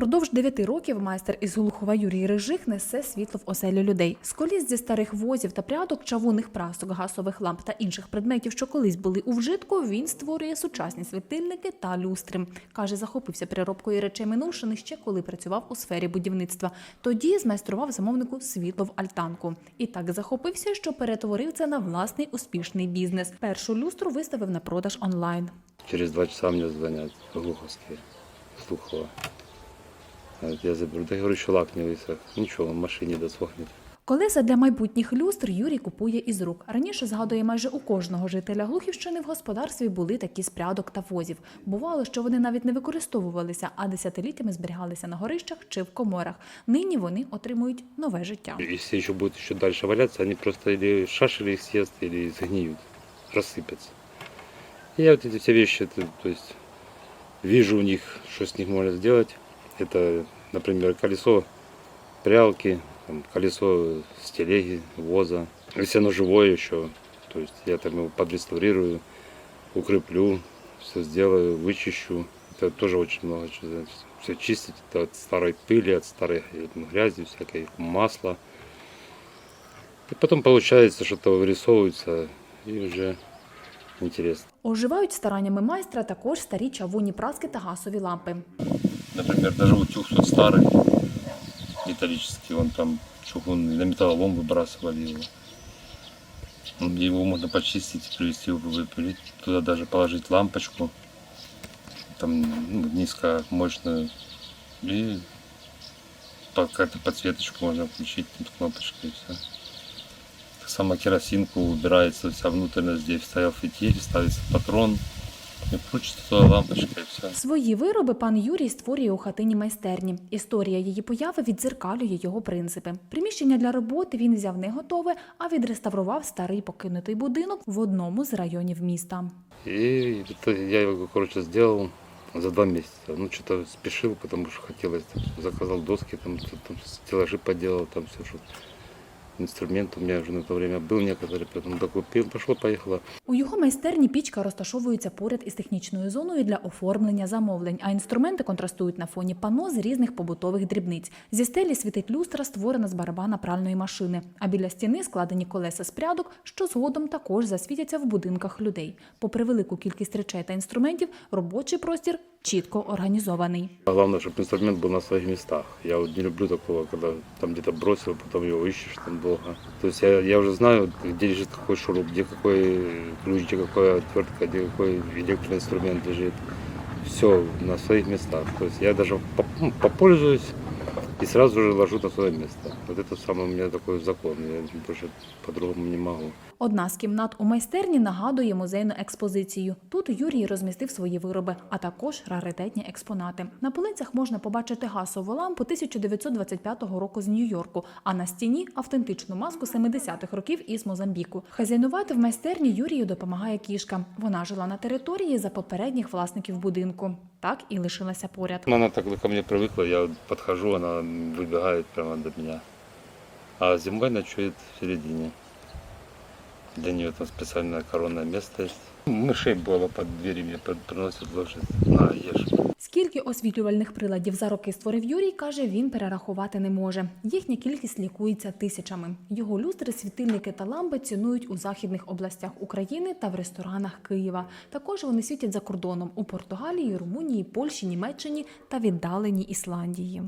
Впродовж дев'яти років майстер із Глухова Юрій Рижих несе світло в оселю людей. З коліс зі старих возів та прядок, чавунних прасок, гасових ламп та інших предметів, що колись були у вжитку, він створює сучасні світильники та люстри. Каже, захопився переробкою речей минувшини ще коли працював у сфері будівництва. Тоді змайстрував замовнику світло в альтанку. І так захопився, що перетворив це на власний успішний бізнес. Першу люстру виставив на продаж онлайн. Через два часа мне звонят глуховские, Слухова. Говорят, Я заберу. Да я говорю, еще лак не высох. Ничего, в машине досохнет. Колеса для майбутніх люстр Юрій купує із рук. Раніше згадує, майже у кожного жителя Глухівщини в господарстві були такі з прядок та возів. Бувало, що вони навіть не використовувалися, а десятиліттями зберігалися на горищах чи в коморах. Нині вони отримують нове життя. Если еще будут еще дальше валяться, они просто или шашели их съест, или сгниют, рассыпятся. И я вот эти все вещи, то, то есть вижу у них, что с них можно сделать. Это, например, колесо прялки, там, колесо с телеги, воза. Если оно живое еще, то есть я там его подреставрирую, укреплю, все сделаю, вычищу. Это тоже очень много чего. Все чистить это от старой пыли, от старой э, грязи, всякой масла. И потом получается, что-то вырисовывается, и уже интересно. Оживають стараннями майстра також старі чавунні праски та гасові лампи. Например, даже утюг тот старый, металлический, он там чугунный, на металлолом выбрасывали его. Его можно почистить, привести, выпилить, туда даже положить лампочку, там ну, низкомощную, и по- как-то подсветочку можно включить тут кнопочкой и все. Так само керосинку убирается вся внутренность, здесь стоял фитиль, ставится патрон, лампочка все. Свої вироби пан Юрій створює у хатині майстерні. Історія її появи відзеркалює його принципи. Приміщення для роботи він взяв не готове, а відреставрував старий покинутий будинок в одному з районів міста. И это я его, короче, сделал за два месяца. Ну, что-то спешил, потому что хотелось. там, Заказал доски, там, там стеллажи поделал, там все, что инструмент у меня уже на то время был некоторые, потом докупил, пошло, поехало. У його майстерні пічка розташовується поряд із технічною зоною для оформлення замовлень, а інструменти контрастують на фоні пано з різних побутових дрібниць. Зі стелі світить люстра, створена з барабана пральної машини. А біля стіни складені колеса з прядок, що згодом також засвітяться в будинках людей. Попри велику кількість речей та інструментів, робочий простір чітко організований. А главное, чтобы инструмент был на своих местах. Я вот не люблю такого, когда там где-то бросил, потом его ищешь там долго. То есть я, я уже знаю, где лежит какой шуруп, где какой ключ, где какая отвертка, где какой электроинструмент лежит. Все на своих местах. То есть я даже по- ну, попользуюсь и сразу же ложу на свое место. Вот это самый у меня такой закон. Я больше по-другому не могу. Одна з кімнат у майстерні нагадує музейну експозицію. Тут Юрій розмістив свої вироби, а також раритетні експонати. На полицях можна побачити гасову лампу 1925 року з Нью-Йорку, а на стіні автентичну маску 70-х років із Мозамбіку. Хазяйнувати в майстерні Юрію допомагає кішка. Вона жила на території за попередніх власників будинку Так і лишилася поряд. Ну, Она так ко мне привыкла, я вот подхожу, она выбегает прямо до меня. А зимой ночует в середине. Для нее там специальное коронное место есть. Мышей было под дверями, под- приносят ложит. На, ешь. Скільки освітлювальних приладів за роки створив Юрій, каже, він перерахувати не може. Їхня кількість лікується тисячами. Його люстри, світильники та лампи цінують у західних областях України та в ресторанах Києва. Також вони світять за кордоном у Португалії, Румунії, Польщі, Німеччині та віддаленій Ісландії.